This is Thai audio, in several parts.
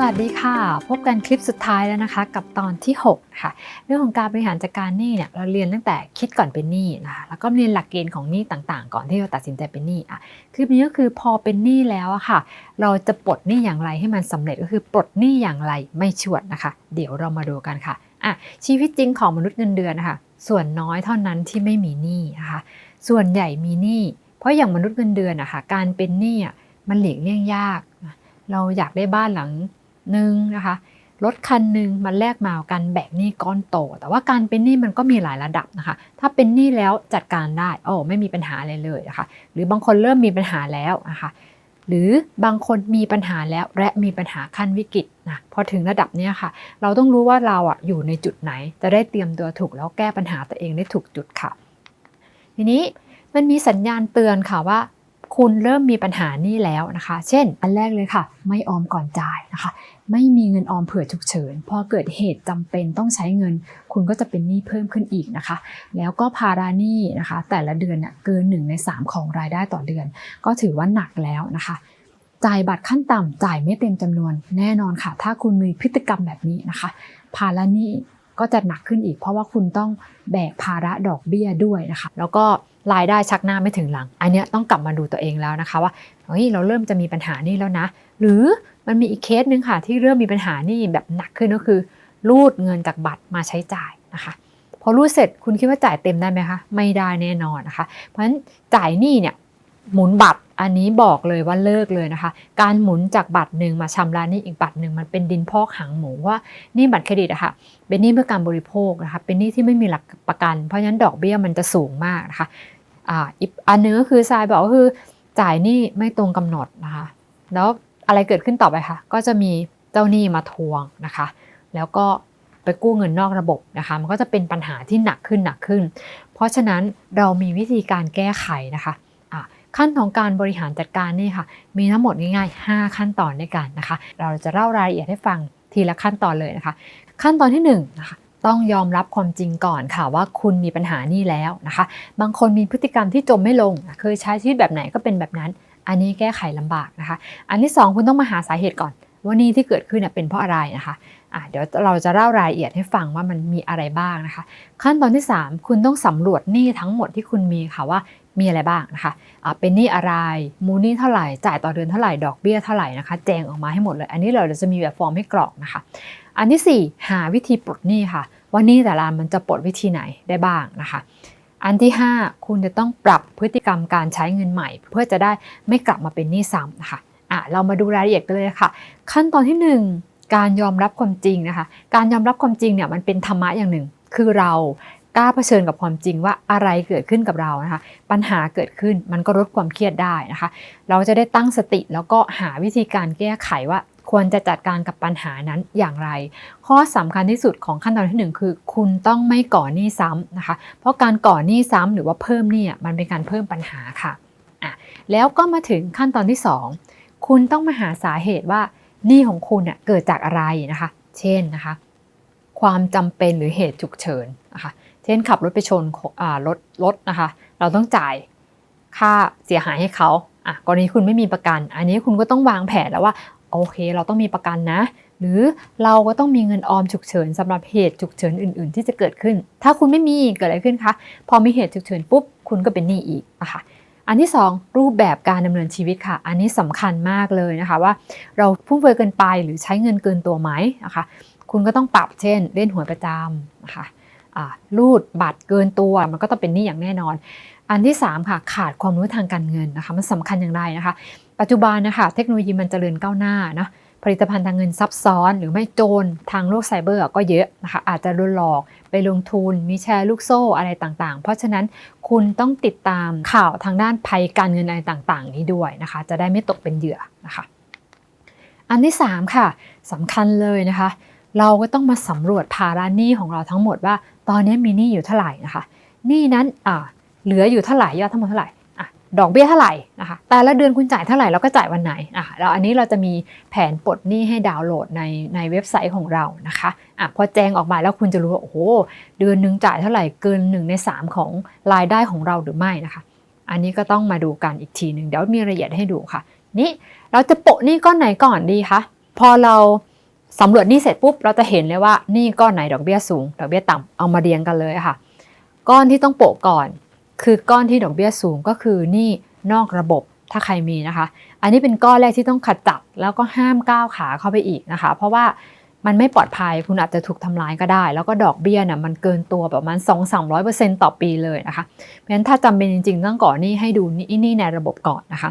สวัสดีค่ะ พบกันคลิปสุดท้ายแล้วนะคะ กับตอนที่ 6 ค่ะ เรื่องของการบริหารจัดการหนี้เนี่ยเราเรียนตั้งแต่คิดก่อนเป็นหนี้นะคะแล้วก็เรียนหลักเกณฑ์ของหนี้ต่างๆ ก่อนที่เราตัดสินใจเป็นหนี้อะคลิปนี้ก็คือพอเป็นหนี้แล้วอะค่ะ เราจะปลดหนี้อย่างไรให้มันสำเร็จก็คือปลดหนี้อย่างไรไม่ชวดนะคะ เดี๋ยวเรามาดูกันค่ะอะชีวิตจริงของมนุษย์เงินเดือนนะคะส่วนน้อยเท่านั้นที่ไม่มีหนี้นะคะส่วนใหญ่มีหนี้เพราะอย่างมนุษย์เงินเดือนนะคะการเป็นหนี้อะมันหลีกเลี่ยงยากเราอยากได้บ้านหลัง หนึ่งนะคะรถคันหนึ่งมันแลกมากับการแบกหนี้ก้อนโต แต่ว่าการเป็นหนี้มันก็มีหลายระดับนะคะ ถ้าเป็นหนี้แล้วจัดการได้โอ้ไม่มีปัญหาอะไรเลยนะคะหรือบางคนเริ่มมีปัญหาแล้วนะคะหรือบางคนมีปัญหาแล้วและมีปัญหาขั้นวิกฤตนะพอถึงระดับนี้ค่ะ เราต้องรู้ว่าเราอะอยู่ในจุดไหน จะได้เตรียมตัวถูกแล้วแก้ปัญหาตัวเองได้ถูกจุดค่ะ ทีนี้มันมีสัญญาณเตือนค่ะว่า คุณเริ่มมีปัญหานี้แล้วนะคะ เช่น อันแรกเลยค่ะ ไม่ออมก่อนจ่ายนะคะ ไม่มีเงินออมเผื่อฉุกเฉิน พอเกิดเหตุจำเป็นต้องใช้เงิน คุณก็จะเป็นหนี้เพิ่มขึ้นอีกนะคะ แล้วก็ภาระหนี้นะคะ แต่ละเดือนเนี่ยเกิน1ใน 3 ของรายได้ต่อเดือน ก็ถือว่าหนักแล้วนะคะจ่ายบัตรขั้นต่ำจ่ายไม่เต็มจำนวนแน่นอนค่ะ ถ้าคุณมีพฤติกรรมแบบนี้นะคะ ภาระหนี้ก็จะหนักขึ้นอีก เพราะว่าคุณต้องแบกภาระดอกเบี้ยด้วยนะคะ แล้วก็ รายได้ชักหน้าไม่ถึงหลัง อันเนี้ยต้องกลับมาดูตัวเองแล้วนะคะว่าเฮ้ยเราเริ่มจะมีปัญหานี่แล้วนะ หรือมันมีอีกเคสหนึ่งค่ะที่เริ่มมีปัญหานี่แบบหนักขึ้นก็คือ รูดเงินจากบัตรมาใช้จ่ายนะคะพอรูดเสร็จคุณคิดว่าจ่ายเต็มได้ไหมคะไม่ได้แน่นอนนะคะ เพราะฉะนั้นจ่ายหนี้เนี่ยหมุนบัตรอันนี้บอกเลยว่าเลิกเลยนะคะ การหมุนจากบัตรหนึ่งมาชำระหนี้อีกบัตรหนึ่งมันเป็นดินพอกหางหมูว่านี่บัตรเครดิตอะค่ะเป็นหนี้เพื่อการบริโภคนะคะเป็นหนี้ที่ไม่มีหลักประกัน เพราะฉะนั้นดอกเบี้ยมันจะสูงมากนะคะ อ่าอีกอันนึงก็คือทรายบอกคือจ่ายหนี้ไม่ตรงกำหนดนะคะ แล้วอะไรเกิดขึ้นต่อไปคะก็จะมีเจ้าหนี้มาทวงนะคะ แล้วก็ไปกู้เงินนอกระบบนะคะ มันก็จะเป็นปัญหาที่หนักขึ้นหนักขึ้น เพราะฉะนั้นเรามีวิธีการแก้ไขนะคะอะขั้นของการบริหารจัดการนี่ค่ะ มีทั้งหมดง่ายๆ 5 ขั้นตอนด้วยกันนะคะ เราจะเล่ารายละเอียดให้ฟังทีละขั้นตอนเลยนะคะ ขั้นตอนที่1นงนะคะ ต้องยอมรับความจริงก่อนค่ะว่าคุณมีปัญหานี่แล้วนะคะ บางคนมีพฤติกรรมที่จมไม่ลง เคยใช้ชีวิตแบบไหนก็เป็นแบบนั้น อันนี้แก้ไขลำบากนะคะ อันที่ 2 คุณต้องมาหาสาเหตุก่อน ว่านี่ที่เกิดขึ้นเป็นเพราะอะไรนะคะะเดี๋ยวเราจะเล่ารายละเอียดให้ฟังว่ามันมีอะไรบ้างนะคะ ขั้นตอนที่ 3 คุณต้องสำรวจหนี้ทั้งหมดที่คุณมีค่ะว่ามีอะไรบ้างนะคะะเป็นหนี้อะไร มูลหนี้เท่าไหร่ จ่ายต่อเดือนเท่าไหร่ ดอกเบี้ยเท่าไหร่นะคะ แจงออกมาให้หมดเลย อันนี้เราจะมีแบบฟอร์มให้กรอกนะคะ อันที่ 4 หาวิธีปลดหนี้ค่ะ ว่านี้แต่ละมันจะปลดวิธีไหนได้บ้างนะคะ อันที่ 5 คุณจะต้องปรับพฤติกรรมการใช้เงินใหม่ เพื่อจะได้ไม่กลับมาเป็นหนี้ซ้ำนะคะอะเรามาดูรายละเอียดกันเลยค่ะ ขั้นตอนที่ 1 การยอมรับความจริงนะคะ การยอมรับความจริงเนี่ยมันเป็นธรรมะอย่างหนึ่ง คือเรากล้าเผชิญกับความจริงว่าอะไรเกิดขึ้นกับเรานะคะ ปัญหาเกิดขึ้นมันก็ลดความเครียดได้นะคะ เราจะได้ตั้งสติแล้วก็หาวิธีการแก้ไขว่า ควรจะจัดการกับปัญหานั้นอย่างไร ข้อสำคัญที่สุดของขั้นตอนที่หนึ่งคือ คุณต้องไม่ก่อหนี้ซ้ำนะคะ เพราะการก่อหนี้ซ้ำหรือว่าเพิ่มหนี้อะมันเป็นการเพิ่มปัญหาค่ะอะ แล้วก็มาถึงขั้นตอนที่ 2 คุณต้องมาหาสาเหตุว่าหนี้ของคุณเน่ยเกิดจากอะไรนะคะ เช่นนะคะ ความจำเป็นหรือเหตุฉุกเฉินนะคะเช่นขับรถไปชนรถรถนะคะ เราต้องจ่ายค่าเสียหายให้เขาอะกรณีคุณไม่มีประกัน อันนี้คุณก็ต้องวางแผนแล้วว่า โอเค เราต้องมีประกันนะ หรือเราก็ต้องมีเงินออมฉุกเฉินสำหรับเหตุฉุกเฉินอื่น ๆ ที่จะเกิดขึ้น ถ้าคุณไม่มีเกิดอะไรขึ้นคะ พอมีเหตุฉุกเฉินปุ๊บ คุณก็เป็นหนี้อีกนะคะอันที่ 2 รูปแบบการดำเนินชีวิตค่ะ อันนี้สำคัญมากเลยนะคะว่า เราฟุ่มเฟือยเกินไปหรือใช้เงินเกินตัวไหมนะคะ คุณก็ต้องปรับเช่น เล่นหวยประจำนะคะรูดบัตรเกินตัวมันก็ต้องเป็นหนี้อย่างแน่นอน อันที่ 3 ค่ะ ขาดความรู้ทางการเงินนะคะ มันสำคัญอย่างไรนะคะ ปัจจุบันนะคะเทคโนโลยีมันเจริญก้าวหน้านะผลิตภัณฑ์ทางเงินซับซ้อน หรือไม่โจรทางโลกไซเบอร์ก็เยอะนะคะอาจจะโดนหลอกไปลงทุนมีแชร์ลูกโซ่อะไรต่างๆ เพราะฉะนั้นคุณต้องติดตามข่าวทางด้านภัยการเงินอะไรต่างๆ นี้ด้วยนะคะ จะได้ไม่ตกเป็นเหยื่อนะคะ อันที่ 3 ค่ะสำคัญเลยนะคะ เราก็ต้องมาสำรวจภาระหนี้ของเราทั้งหมดว่า ตอนนี้มีหนี้อยู่เท่าไหร่นะคะหนี้นั้นอ่าเหลืออยู่เท่าไหร่ยอดทั้งหมดเท่าไหร่ ดอกเบี้ยเท่าไหร่นะคะแต่ละเดือนคุณจ่ายเท่าไหร่เราก็จ่ายวันไหนอะแล้วอันนี้เราจะมีแผนปลดหนี้ให้ดาวน์โหลดในในเว็บไซต์ของเรานะคะอะพอแจ้งออกมาแล้วคุณจะรู้ว่าโอ้โหเดือนหนึ่งจ่ายเท่าไหร่เกิน1ใน3 ของรายได้ของเราหรือไม่นะคะ อันนี้ก็ต้องมาดูกันอีกทีหนึ่งเดี๋ยวมีรายละเอียดให้ดูค่ะ นี่เราจะโปะหนี้ก้อนไหนก่อนดีคะพอเราสำรวจหนี้เสร็จปุ๊บเราจะเห็นเลยว่าหนี่ก้อนไหนดอกเบี้ยสูงดอกเบี้ยต่ำเอามาเรียงกันเลยค่ะ ก้อนที่ต้องโปะก่อน คือก้อนที่ดอกเบี้ยสูงก็คือหนี้นอกระบบถ้าใครมีนะคะ อันนี้เป็นก้อนแรกที่ต้องขจัดแล้วก็ห้ามก้าวขาเข้าไปอีกนะคะ เพราะว่ามันไม่ปลอดภัยคุณอาจจะถูกทำร้ายก็ได้ แล้วก็ดอกเบี้ยน่ะมันเกินตัวประมาณ 2 3 0 0 ต่อปีเลยนะคะ เพราะฉะนั้นถ้าจำเป็นจริงๆต้องก่อนหนี้ให้ดูนี้หนี้ในระบบก่อนนะคะ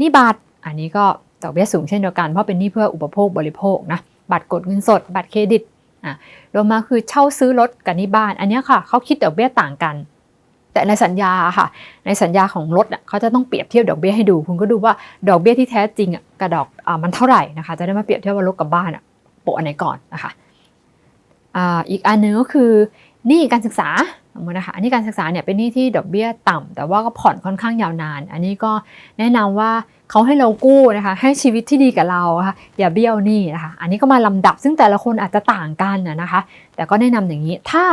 นี้บัตรอันนี้ก็ดอกเบี้ยสูงเช่นเดียวกันเพราะเป็นหนี้เพื่ออุปโภคบริโภคนะบัตรกดเงินสด บัตรเครดิตอะรวมมาคือเช่าซื้อรถกับนี้บ้าน อันนี้ค่ะเขาคิดดอกเบี้ยต่างกัน แต่ในสัญญาค่ะ ในสัญญาของรถอะเขาจะต้องเปรียบเทียบดอกเบี้ยให้ดู คุณก็ดูว่าดอกเบี้ยที่แท้จริงอะกับดอกอ่ามันเท่าไหร่นะคะ จะได้มาเปรียบเทียบว่ารถกับบ้านอะโปะอันไหนก่อนนะคะอ่าอีกอันนึงก็คือหนี้การศึกษาสมมตินะคะอันนี้การศึกษาเนี่ยเป็นหนี้ที่ดอกเบี้ยต่ำแต่ว่าก็ผ่อนค่อนข้างยาวนาน อันนี้ก็แนะนำว่าเขาให้เรากู้นะคะ ให้ชีวิตที่ดีกับเราค่ะอย่าเบี้ยวหนี้นะคะ อันนี้ก็มาลำดับซึ่งแต่ละคนอาจจะต่างกันนะนะคะ แต่ก็แนะนำอย่างนี้ถ้า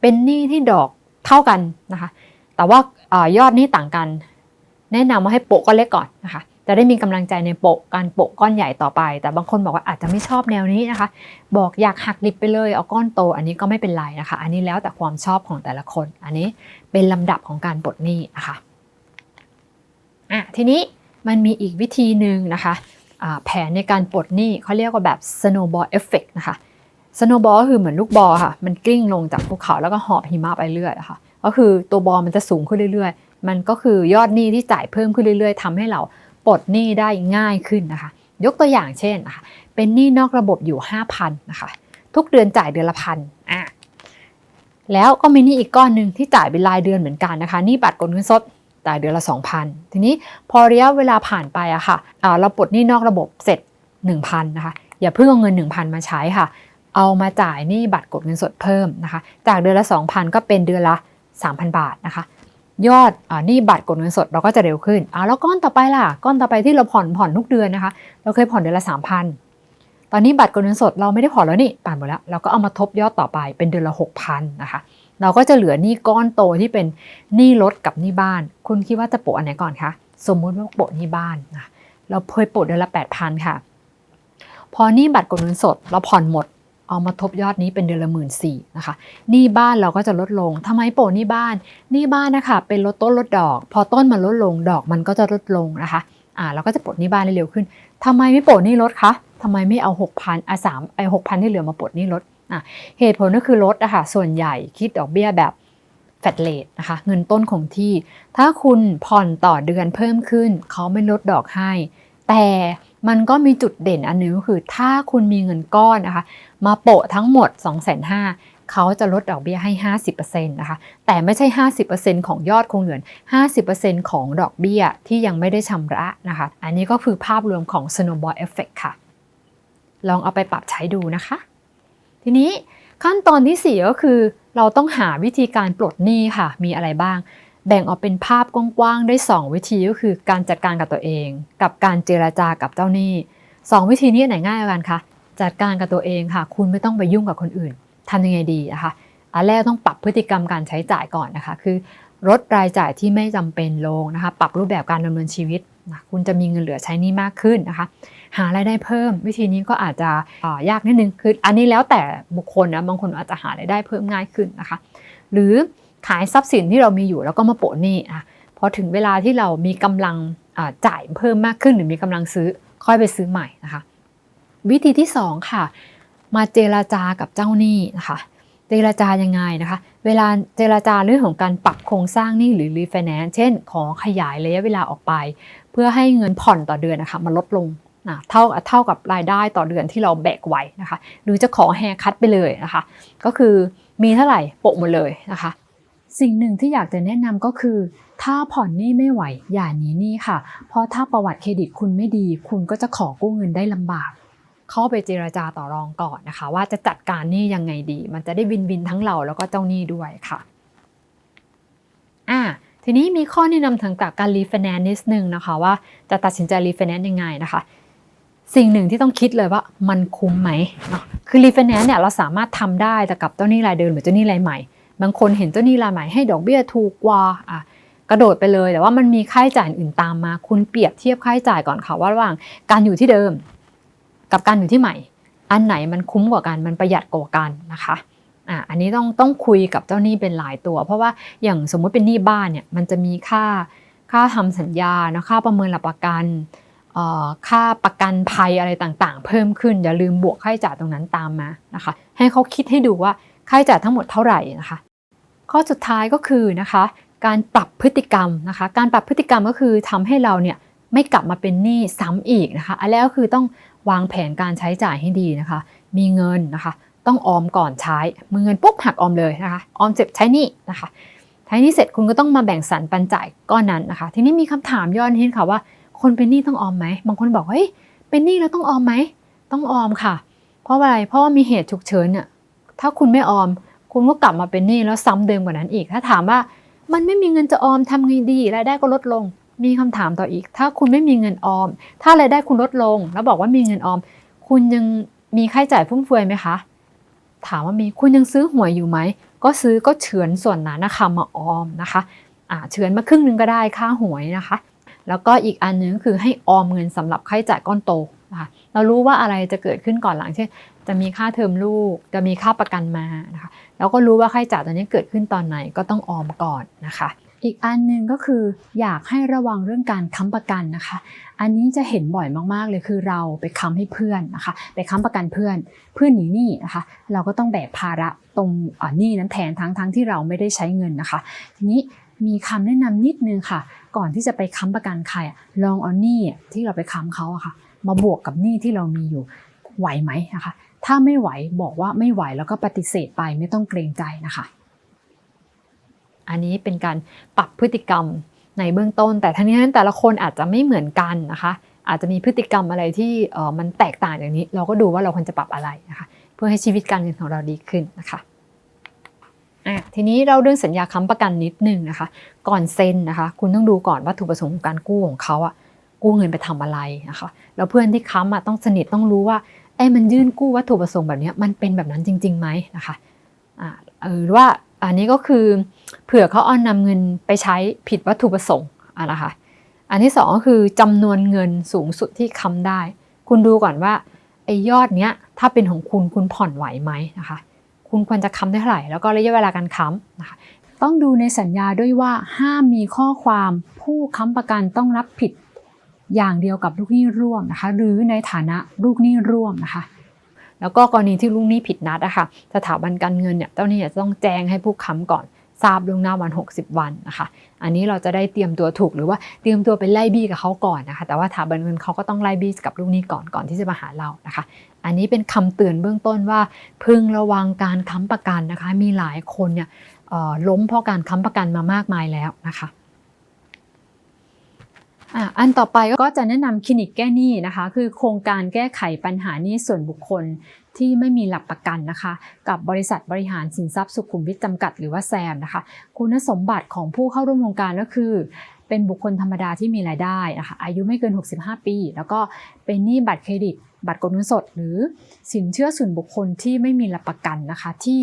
เป็นหนี้ที่ดอก เท่ากันนะคะ แต่ว่ายอดนี้ต่างกัน แนะนำว่าให้โปะก้อนเล็กก่อนนะคะ จะได้มีกำลังใจในโปะการโปะก้อนใหญ่ต่อไป แต่บางคนบอกว่าอาจจะไม่ชอบแนวนี้นะคะ บอกอยากหักดิบไปเลยเอาก้อนโต อันนี้ก็ไม่เป็นไรนะคะ อันนี้แล้วแต่ความชอบของแต่ละคน อันนี้เป็นลำดับของการปลดหนี้นะคะอะทีนี้มันมีอีกวิธีหนึ่งนะคะอ่าแผนในการปลดหนี้เขาเรียกว่าแบบ snowball effect นะคะ snowball ก็คือเหมือนลูกบอลค่ะ มันกลิ้งลงจากภูเขาแล้วก็หอบหิมะไปเรื่อยค่ะ ก็คือตัวบอลมันจะสูงขึ้นเรื่อยๆ มันก็คือยอดหนี้ที่จ่ายเพิ่มขึ้นเรื่อย ๆทำให้เราปลดหนี้ได้ง่ายขึ้นนะคะ ยกตัวอย่างเช่นนะคะเป็นหนี้นอกระบบอยู่ 5,000นะคะ ทุกเดือนจ่ายเดือนละพันอะแล้วก็มีหนี้อีกก้อนหนึ่งที่จ่ายเป็นรายเดือนเหมือนกันนะคะหนี้บัตรกดเงินสดจ่ายเดือนละ 2,000 ทีนี้พอระยะเวลาผ่านไปอะค่ะอ่าเราปลดหนี้นอกระบบเสร็จ 1,000นะคะอย่าเพิ่งเอาเงิน 1,000 มาใช้ค่ะ เอามาจ่ายหนี้บัตรกดเงินสดเพิ่มนะคะ จากเดือนละ 2,000 ก็เป็นเดือนละ 3,000 บาทนะคะ ยอดหนี้บัตรกดเงินสดเราก็จะเร็วขึ้นอ่าแล้วก้อนต่อไปล่ะ ก้อนต่อไปที่เราผ่อนผ่อนทุกเดือนนะคะ เราเคยผ่อนเดือนละ 3,000 ตอนนี้บัตรกดเงินสดเราไม่ได้ผ่อนแล้วนี่ผ่านหมดแล้ว เราก็เอามาทบยอดต่อไปเป็นเดือนละ 6,000นะคะ เราก็จะเหลือหนี้ก้อนโตที่เป็นหนี้รถกับหนี้บ้าน คุณคิดว่าจะโปะอันไหนก่อนคะ สมมุติว่าโปะหนี้บ้านนะ เราเคยโปะเดือนละ 8,000 ค่ะ พอหนี้บัตรกดเงินสด เราผ่อนหมด เอามาทบยอดนี้เป็นเดือนละหมื่นสี่นะคะหนี้บ้านเราก็จะลดลงทำไมโปะหนี้บ้านหนี้บ้านนะคะเป็นลดต้นลดดอก พอต้นมันลดลงดอกมันก็จะลดลงนะคะอ่าเราก็จะปลดหนี้บ้านได้เร็วขึ้นทำไมไม่โปะหนี้รถคะทำไมไม่เอา6,000อะสามไอหกพันที่เหลือมาปลดหนี้รถอะเหตุผลก็คือรถอะคะส่วนใหญ่คิดดอกเบี้ยแบบแฟลตเลทนะคะเงินต้นคงที่ ถ้าคุณผ่อนต่อเดือนเพิ่มขึ้น เขาไม่ลดดอกให้ แต่ มันก็มีจุดเด่นอันนึงก็คือถ้าคุณมีเงินก้อนนะคะ มาโปะทั้งหมด 2 5 0 0 0เขาจะลดดอกเบี้ยให้ 50%นะคะ แต่ไม่ใช่ 50%ของยอดคงเหลือ50%ของดอกเบี้ยที่ยังไม่ได้ชำระนะคะ อันนี้ก็คือภาพรวมของ snowball effect ค่ะ ลองเอาไปปรับใช้ดูนะคะ ทีนี้ขั้นตอนที่ 4 ก็คือเราต้องหาวิธีการปลดหนี้ค่ะ มีอะไรบ้าง แบ่งออกเป็นภาพกว้างๆได้ 2 วิธีก็คือการจัดการกับตัวเอง กับการเจราจากับเจ้าหนี้ 2 วิธีนี้ไหนง่ายกว่ากันคะจัดการกับตัวเองค่ะ คุณไม่ต้องไปยุ่งกับคนอื่นทำยังไงดีนะคะอันแรกต้องปรับพฤติกรรมการใช้จ่ายก่อนนะคะ คือลดรายจ่ายที่ไม่จำเป็นลงนะคะ ปรับรูปแบบการดำเนินชีวิตนะคุณจะมีเงินเหลือใช้หนี้มากขึ้นนะคะ หารายได้เพิ่ม วิธีนี้ก็อาจจะยากนิดนึงคืออันนี้แล้วแต่บุคคลนะบางคนอาจจะหารายได้เพิ่มง่ายขึ้นนะคะ หรือ ขายทรัพย์สินที่เรามีอยู่แล้วก็มาโปะหนี้อะพอถึงเวลาที่เรามีกำลังจ่ายเพิ่มมากขึ้นหรือมีกำลังซื้อค่อยไปซื้อใหม่นะคะ วิธีที่ 2 ค่ะ มาเจราจากับเจ้าหนี้นะคะเจราจายังไงนะคะ เวลาเจราจาเรื่องของการปรับโครงสร้างหนี้หรือรีไฟแนนซ์เช่น ขอขยายระยะเวลาออกไป เพื่อให้เงินผ่อนต่อเดือนนะคะมันลดลงนะเท่าเท่ากับรายได้ต่อเดือนที่เราแบกไว้นะคะ หรือจะขอแฮร์คัตไปเลยนะคะ ก็คือมีเท่าไหร่โปะหมดเลยนะคะ สิ่งหนึ่งที่อยากจะแนะนำก็คือ ถ้าผ่อนหนี้ไม่ไหว อย่าหนีหนี้ค่ะ เพราะถ้าประวัติเครดิตคุณไม่ดี คุณก็จะขอกู้เงินได้ลำบาก เข้าไปเจราจาต่อรองก่อนนะคะ ว่าจะจัดการหนี้ยังไงดี มันจะได้วินวินทั้งเราแล้วก็เจ้าหนี้ด้วยค่ะอ่าทีนี้มีข้อแนะนำถึงกับการรีไฟแนนซ์นิดนึงนะคะว่าจะตัดสินใจรีไฟแนนซ์ยังไงนะคะ สิ่งหนึ่งที่ต้องคิดเลยว่ามันคุ้มไหมเนาะคือรีไฟแนนซ์เนี่ยเราสามารถทำได้แต่กับเจ้าหนี้รายเดิมหรือเจ้าหนี้รายใหม่ บางคนเห็นเจ้าหนี้รายใหม่ให้ดอกเบี้ยถูกกว่าอะกระโดดไปเลย แต่ว่ามันมีค่าใช้จ่ายอื่นตามมา คุณเปรียบเทียบค่าใช้จ่ายก่อนค่ะว่าระหว่างการอยู่ที่เดิม กับการอยู่ที่ใหม่ อันไหนมันคุ้มกว่ากันมันประหยัดกว่ากันนะคะอะอันนี้ต้องต้องคุยกับเจ้าหนี้เป็นหลายตัว เพราะว่าอย่างสมมุติเป็นหนี้บ้านเนี่ยมันจะมีค่าค่าทำสัญญานะค่าประเมินหลักประกันเอ่อค่าประกันภัยอะไรต่างๆ เพิ่มขึ้นอย่าลืมบวกค่าใช้จ่ายตรงนั้นตามมานะคะ ให้เขาคิดให้ดูว่า ค่าใช้จ่ายทั้งหมดเท่าไหร่นะคะ ข้อสุดท้ายก็คือนะคะ การปรับพฤติกรรมนะคะ การปรับพฤติกรรมก็คือทำให้เราเนี่ยไม่กลับมาเป็นหนี้ซ้ำอีกนะคะอันแรกก็คือต้องวางแผนการใช้จ่ายให้ดีนะคะ มีเงินนะคะ ต้องออมก่อนใช้มือเงินปุ๊บหักออมเลยนะคะ ออมเสร็จใช้หนี้นะคะใช้หนี้เสร็จคุณก็ต้องมาแบ่งสรรปันจ่ายก้อนนั้นนะคะ ทีนี้มีคำถามย้อนนิดค่ะว่า คนเป็นหนี้ต้องออมไหมบางคนบอกเฮ้ยเป็นหนี้แล้วต้องออมไหมต้องออมค่ะ เพราะอะไรเพราะว่ามีเหตุฉุกเฉินเนี่ย ถ้าคุณไม่ออม คุณก็กลับมาเป็นหนี้แล้วซ้ำเดิมกว่านั้นอีก ถ้าถามว่ามันไม่มีเงินจะออมทำไงดีรายได้ก็ลดลง มีคำถามต่ออีก ถ้าคุณไม่มีเงินออม ถ้ารายได้คุณลดลง แล้วบอกว่ามีเงินออม คุณยังมีค่าใช้จ่ายฟุ่มเฟือยไหมคะ ถามว่ามีคุณยังซื้อหวยอยู่ไหมก็ซื้อก็เฉือนส่วนนั้นนะคะมาออมนะคะอ่าเฉือนมาครึ่งหนึงก็ได้ค่าหวยนะคะ แล้วก็อีกอันหนึงคือให้ออมเงินสำหรับค่าใช้จ่ายก้อนโต เรารู้ว่าอะไรจะเกิดขึ้นก่อนหลังเช่นจะมีค่าเทอมลูก จะมีค่าประกันมานะคะแล้วก็รู้ว่าค่าใช้จ่ายตอนนี้เกิดขึ้นตอนไหนก็ต้องออมก่อนนะคะ อีกอันหนึ่งก็คืออยากให้ระวังเรื่องการค้ำประกันนะคะ อันนี้จะเห็นบ่อยมากๆเลยคือเราไปค้ำให้เพื่อนนะคะ ไปค้ำประกันเพื่อน เพื่อนหนีหนี้นะคะ เราก็ต้องแบกภาระตรงหนี้นั้นแทนทั้งทั้งที่เราไม่ได้ใช้เงินนะคะ ทีนี้มีคำแนะนำนิดนึงค่ะ ก่อนที่จะไปค้ำประกันใครลองเอาหนี้ที่เราไปค้ำเขาอะค่ะ มาบวกกับหนี้ที่เรามีอยู่ไหวไหมนะคะ ถ้าไม่ไหวบอกว่าไม่ไหวแล้วก็ปฏิเสธไปไม่ต้องเกรงใจนะคะ อันนี้เป็นการปรับพฤติกรรมในเบื้องต้น แต่ทั้งนี้นั้นแต่ละคนอาจจะไม่เหมือนกันนะคะ อาจจะมีพฤติกรรมอะไรที่เออมันแตกต่างอย่างนี้ เราก็ดูว่าเราควรจะปรับอะไรนะคะ เพื่อให้ชีวิตการเงินของเราดีขึ้นนะคะอะทีนี้เราเรื่องสัญญาค้ำประกันนิดนึงนะคะ ก่อนเซ็นนะคะ คุณต้องดูก่อนวัตถุประสงค์ของการกู้ของเขาอะ กู้เงินไปทำอะไรนะคะแล้วเพื่อนที่ค้ำอะต้องสนิทต้องรู้ว่าไอ้มันยื่นกู้วัตถุประสงค์แบบเนี้ยมันเป็นแบบนั้นจริงๆไหมนะคะอ่าเออหรือว่าอันนี้ก็คือเผื่อเขาเอานำเงินไปใช้ผิดวัตถุประสงค์อะนะคะอันที่สองก็คือจำนวนเงินสูงสุดที่ค้ำได้ คุณดูก่อนว่าไอ้ยอดเนี้ยถ้าเป็นของคุณคุณผ่อนไหวไหมนะคะคุณควรจะค้ำได้เท่าไหร่แล้วก็ระยะเวลาการค้ำนะคะต้องดูในสัญญาด้วยว่าห้ามมีข้อความผู้ค้ำประกันต้องรับผิด อย่างเดียวกับลูกหนี้ร่วมนะคะ หรือในฐานะลูกหนี้ร่วมนะคะ แล้วก็กรณีที่ลูกหนี้ผิดนัดอะค่ะสถาบันการเงินเนี่ยเจ้าหนี้จะต้องแจ้งให้ผู้ค้ำก่อนทราบล่วงหน้าวัน 60 วันนะคะ อันนี้เราจะได้เตรียมตัวถูกหรือว่าเตรียมตัวไปไล่บี้กับเขาก่อนนะคะ แต่ว่าสถาบันเงินเขาก็ต้องไล่บี้กับลูกหนี้ก่อนก่อนที่จะมาหาเรานะคะ อันนี้เป็นคำเตือนเบื้องต้นว่า พึงระวังการค้ำประกันนะคะ มีหลายคนเนี่ยล้มเพราะการค้ำประกันมามากมายแล้วนะคะ อันต่อไปก็จะแนะนำคลินิกแก้หนี้นะคะ คือโครงการแก้ไขปัญหาหนี้ส่วนบุคคลที่ไม่มีหลักประกันนะคะ กับบริษัทบริหารสินทรัพย์สุขุมวิทจำกัดหรือว่าแซมนะคะ คุณสมบัติของผู้เข้าร่วมโครงการก็คือ เป็นบุคคลธรรมดาที่มีรายได้นะคะอายุไม่เกิน 65 ปี แล้วก็เป็นหนี้บัตรเครดิต บัตรกดเงินสด หรือสินเชื่อส่วนบุคคลที่ไม่มีหลักประกันนะคะที่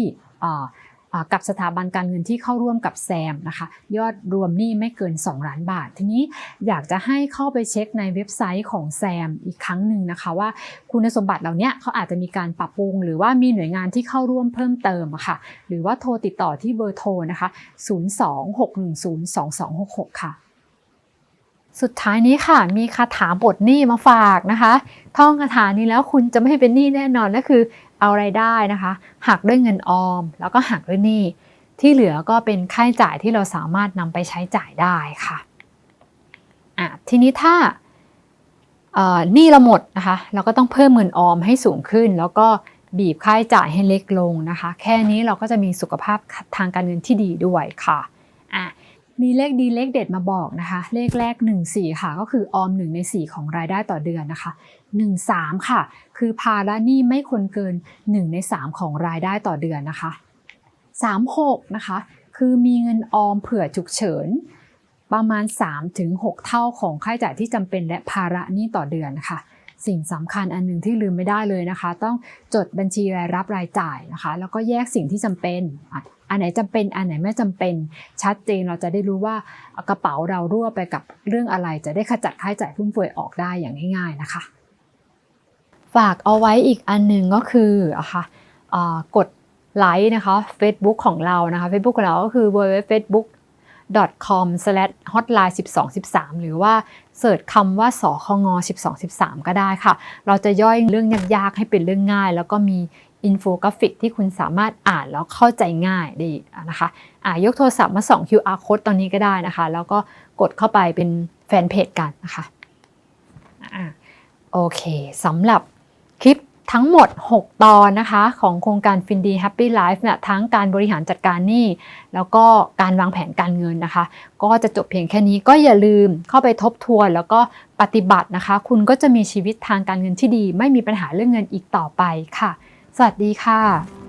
กับสถาบันการเงินที่เข้าร่วมกับแซมนะคะ ยอดรวมหนี้ไม่เกิน 2 ล้านบาท ทีนี้อยากจะให้เข้าไปเช็คในเว็บไซต์ของแซมอีกครั้งหนึ่งนะคะว่าคุณสมบัติเหล่านี้เขาอาจจะมีการปรับปรุง หรือว่ามีหน่วยงานที่เข้าร่วมเพิ่มเติมะค่ะ หรือว่าโทรติดต่อที่เบอร์โทรนะคะ 026102266 ค่ะสุดท้ายนี้ค่ะ มีคาถาบทหนี้มาฝากนะคะ ท่องคาถานี้แล้วคุณจะไม่เป็นหนี้แน่นอนนั่นคือ เอาไรายได้นะคะ หักด้วยเงินออม แล้วก็หักด้วยหนี้ที่เหลือก็เป็นค่าใช้จ่ายที่เราสามารถนำไปใช้จ่ายได้ค่ะอะทีนี้ถ้าหนี้เราหมดนะคะ เราก็ต้องเพิ่มเงินออมให้สูงขึ้น แล้วก็บีบค่าใช้จ่ายให้เล็กลงนะคะ แค่นี้เราก็จะมีสุขภาพทางการเงินที่ดีด้วยค่ะอะ มีเลขดีเลขเด็ดมาบอกนะคะ เลขแรก 1 4 ค่ะ ก็คือออม 1 ใน 4 ของรายได้ต่อเดือนนะคะ 1 3 ค่ะ คือภาระหนี้ไม่ควรเกิน 1 ใน 3 ของรายได้ต่อเดือนนะคะ 3 6 นะคะ คือมีเงินออมเผื่อฉุกเฉิน ประมาณ 3-6 เท่าของค่าใช้จ่ายที่จำเป็นและภาระหนี้ต่อเดือนนะคะสิ่งสำคัญอันหนึ่งที่ลืมไม่ได้เลยนะคะ ต้องจดบัญชีรายรับรายจ่ายนะคะ แล้วก็แยกสิ่งที่จำเป็น อันไหนจำเป็นอันไหนไม่จำเป็นชัดเจนเราจะได้รู้ว่ากระเป๋าเรารั่วไปกับเรื่องอะไร จะได้ขจัดค่าใช้จ่ายฟุ่มเฟือยออกได้อย่างง่ายๆนะคะ ฝากเอาไว้อีกอันหนึ่งก็คืออะคะกดไลค์นะคะ Facebook ของเรานะคะ Facebook ของเราก็คือ www.facebook com hotline 1213 หรือว่าเสิร์ชคำว่าสคง1213 ก็ได้ค่ะ เราจะย่อยเรื่องยากๆให้เป็นเรื่องง่าย แล้วก็มี อินโฟกราฟิกที่คุณสามารถอ่านแล้วเข้าใจง่ายได้นะคะอ่ายกโทรศัพท์มาส่อง QR code ตอนนี้ก็ได้นะคะ แล้วก็กดเข้าไปเป็นแฟนเพจกันนะคะอ่าโอเคสำหรับคลิปทั้งหมด 6 ตอนนะคะ ของโครงการ f i n d y Happy Life เนี่ยทั้งการบริหารจัดการหนี้แล้วก็การวางแผนการเงินนะคะ ก็จะจบเพียงแค่นี้ก็อย่าลืมเข้าไปทบทวนแล้วก็ปฏิบัตินะคะ คุณก็จะมีชีวิตทางการเงินที่ดี ไม่มีปัญหาเรื่องเงินอีกต่อไปค่ะ สวัสดีค่ะ